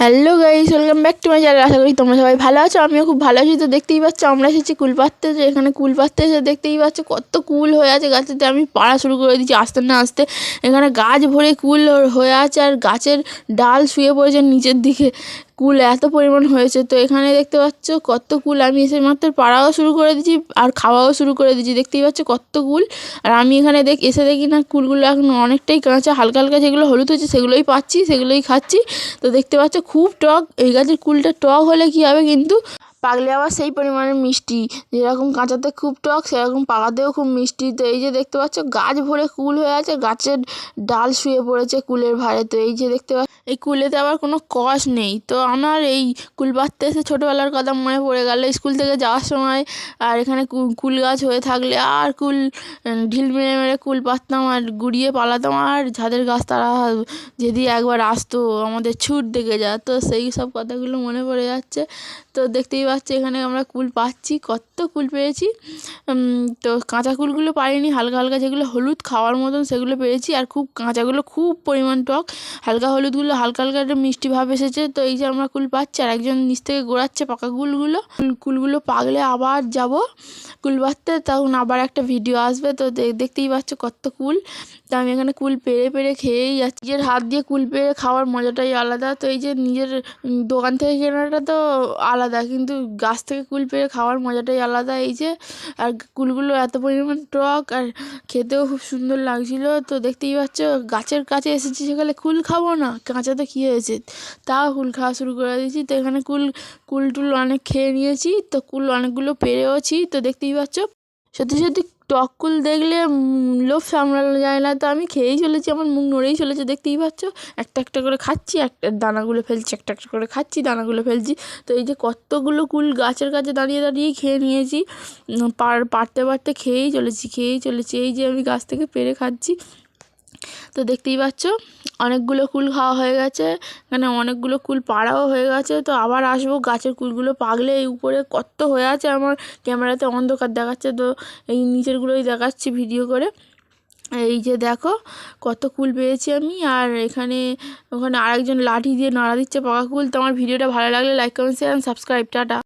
Hello guys welcome back to my channel আশা করি তোমরা সবাই ভালো আছো, আমিও খুব ভালো আছি। তো দেখতেই পাচ্ছ, আমরা এসেছি কুল পাড়তে যে এখানে কুল এসে দেখতেই পাচ্ছ, কত কুল হয়ে আছে গাছেতে। আমি পাড়া শুরু করে দিচ্ছি আস্তে না আস্তে। এখানে গাছ ভরে কুল হয়ে আছে আর গাছের ডাল শুয়ে পড়েছে নিচের দিকে। কুল এত পরিমাণ হয়েছে। তো এখানে দেখতে পাচ্ছ কত কুল। আমি এসে মাত্র পাড়াও শুরু করে দিয়েছি আর খাওয়াও শুরু করে দিয়েছি। দেখতেই পাচ্ছ কত কুল। আর আমি এখানে দেখ এসে দেখি না কুলগুলো এখন অনেকটাই কাঁচা। হালকা হালকা যেগুলো হলুদ হয়েছে সেগুলোই পাচ্ছি, সেগুলোই খাচ্ছি। তো দেখতে পাচ্ছ খুব টক। এই গাছের কুলটা টক হলে কী হবে কিন্তু পাকলে আবার সেই পরিমাণে মিষ্টি। যেরকম কাঁচাতে খুব টক, সেরকম পাকাতেও খুব মিষ্টি। তো এই যে দেখতে পাচ্ছ, গাছ ভরে কুল হয়ে আছে, গাছের ডাল শুয়ে পড়েছে কুলের ভারে তো এই যে দেখতে পাচ্ছ, এই কুলেতে আবার কোনো কষ নেই। তো আমার এই কুল পাড়তে এসে ছোটোবেলার কথা মনে পড়ে গেল। স্কুল থেকে যাওয়ার সময় আর এখানে কুল গাছ হয়ে থাকলে আর কুল ঢিল মেরে মেরে কুল পাততাম আর গুড়িয়ে পালাতাম আর যাদের গাছ তারা যদি একবার আসতো, আমাদের ছুট দেখে যা তো সেই সব কথাগুলো মনে পড়ে যাচ্ছে। তো দেখতেই পাচ্ছ এখানে আমরা কুল পাচ্ছি, কত কুল পেয়েছি। তো কাঁচা কুলগুলো পারিনি হালকা হালকা যেগুলো হলুদ খাওয়ার মতন সেগুলো পেয়েছি, আর খুব কাঁচাগুলো খুব পরিমাণ টক। হালকা হলুদগুলো, হালকা হালকা একটা মিষ্টি ভাব এসেছে, তো এই যে আমরা কুল পাচ্ছি, আর একজন নিচ থেকে গোড়াচ্ছে পাকা কুলগুলো। কুলগুলো পাকলে আবার যাব কুল পাড়তে, তখন আবার একটা ভিডিও আসবে, তো দেখতেই পাচ্ছ কত কুল। তো আমি এখানে কুল পেরে পেরে খেয়েই যাচ্ছি। নিজের হাত দিয়ে কুল পেরে খাওয়ার মজাটাই আলাদা, তো এই যে নিজের দোকান থেকে কেনাটা তো আলাদা, কিন্তু গাছ থেকে কুল পেরে খাওয়ার মজাটাই আলাদা। এই যে, আর কুলগুলো এত পরিমাণ টক আর খেতেও খুব সুন্দর লাগছিল। তো দেখতেই পাচ্ছ, গাছের কাছে এসেছি সেখানে কুল খাব না কাঁচা তো কী হয়েছে? তাও কুল খাওয়া শুরু করে দিয়েছি। তো এখানে কুল কুল টুল অনেক খেয়ে নিয়েছি। তো কুল অনেকগুলো পেরেওছি। তো দেখতেই পাচ্ছ, সত্যি সত্যি টক কুল দেখলে লোভ সামলানো যায় না। তো আমি খেয়েই চলেছি, আমার মুখ নড়েই চলেছে, দেখতেই পাচ্ছ। একটা একটা করে খাচ্ছি, একটা দানাগুলো ফেলছি, একটা একটা করে খাচ্ছি, দানাগুলো ফেলছি। তো এই যে কতগুলো কুল গাছের কাছে দাঁড়িয়ে দাঁড়িয়ে খেয়ে নিয়েছি পার, পারতে পারতে খেয়েই চলেছি খেয়েই চলেছি। এই যে আমি গাছ থেকে পেরে খাচ্ছি তো দেখতেই পাচ্ছ, অনেকগুলো কুল খাওয়া হয়ে গেছে, এখানে অনেকগুলো কুল পাড়াও হয়ে গেছে, তো আবার আসব গাছের কুলগুলো পাকলে এই উপরে কত হয়ে আছে আমার ক্যামেরাতে অন্ধকার দেখাচ্ছে, তো এই নিচেরগুলোই দেখাচ্ছি ভিডিও করে। এই যে দেখো, কত কুল পেয়েছি আমি, আর এখানে, ওখানে আরেকজন লাঠি দিয়ে নাড়া দিচ্ছে পাকা কুল, তো আমার ভিডিওটা ভালো লাগলে like comment share subscribe tata.